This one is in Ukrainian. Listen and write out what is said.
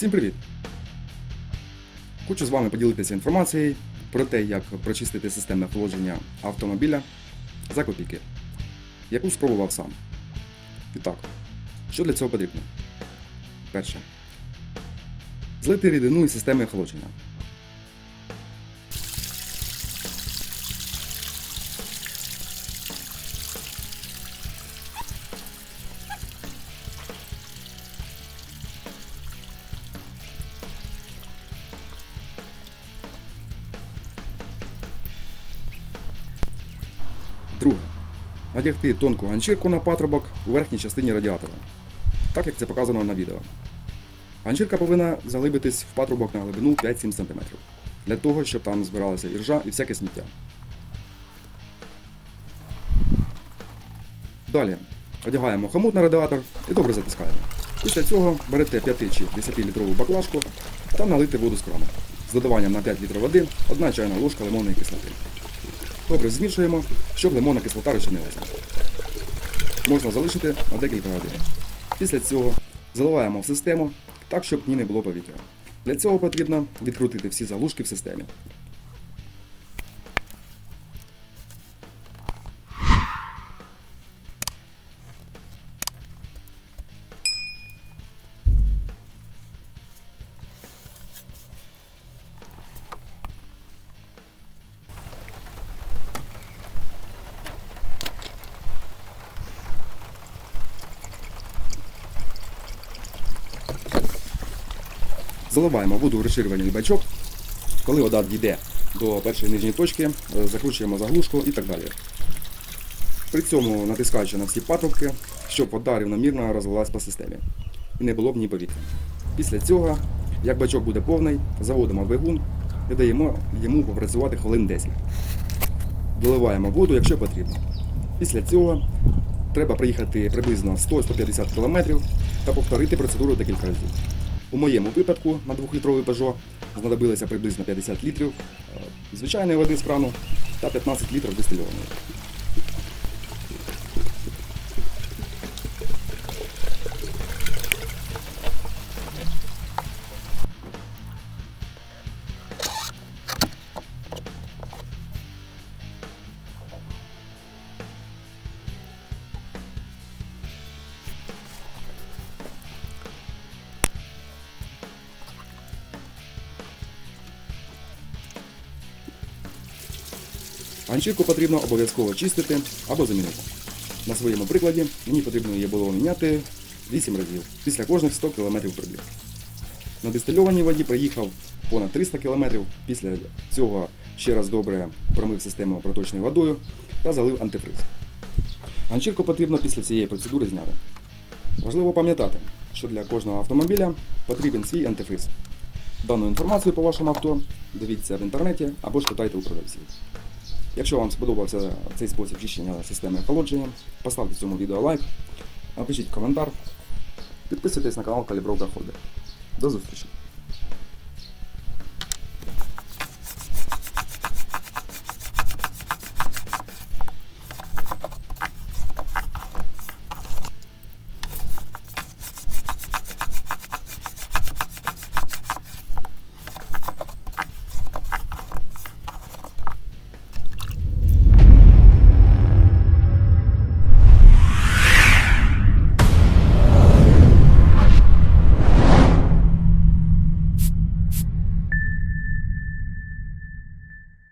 Всім привіт! Хочу з вами поділитися інформацією про те, як прочистити системне охолодження автомобіля за копійки, яку спробував сам. І так, що для цього потрібно? Перше. Злити рідину із системи охолодження. Надягти тонку ганчірку на патрубок у верхній частині радіатора, так як це показано на відео. Ганчірка повинна заглибитись в патрубок на глибину 5-7 см, для того, щоб там збиралася іржа і всяке сміття. Далі одягаємо хомут на радіатор і добре затискаємо. Після цього берете 5 чи 10 літрову баклажку та налити воду з крану з додаванням на 5 літрів води 1 чайна ложка лимонної кислоти. Добре змішуємо, щоб лимонна кислота розчинилася. Можна залишити на декілька годин. Після цього заливаємо в систему так, щоб ні не було повітря. Для цього потрібно відкрутити всі заглушки в системі. Заливаємо воду в розширювальний бачок. Коли вода дійде до першої нижньої точки, е, закручуємо заглушку і так далі. При цьому натискаючи на всі патрубки, щоб вода рівномірно розлилась по системі і не було в ній повітря. Після цього, як бачок буде повний, заводимо двигун і даємо йому попрацювати хвилин 10. Доливаємо воду, якщо потрібно. Після цього треба приїхати приблизно 100-150 км та повторити процедуру декілька разів. У моєму випадку на 2-літровий Peugeot знадобилося приблизно 50 літрів е, звичайної води з крану та 15 літрів дистильованої. Ганчірку потрібно обов'язково чистити або замінити. На своєму прикладі мені потрібно її було міняти 8 разів після кожних 100 км пробіг. На дистильованій воді проїхав понад 300 км, після цього ще раз добре промив систему проточною водою та залив антифриз. Ганчірку потрібно після цієї процедури зняти. Важливо пам'ятати, що для кожного автомобіля потрібен свій антифриз. Дану інформацію по вашому авто дивіться в інтернеті або ж питайте у продавців. Якщо вам сподобався цей спосіб чищення системи охолодження, поставте цьому відео лайк, напишіть коментар, підписуйтесь на канал Калібровка Ходи. До зустрічі!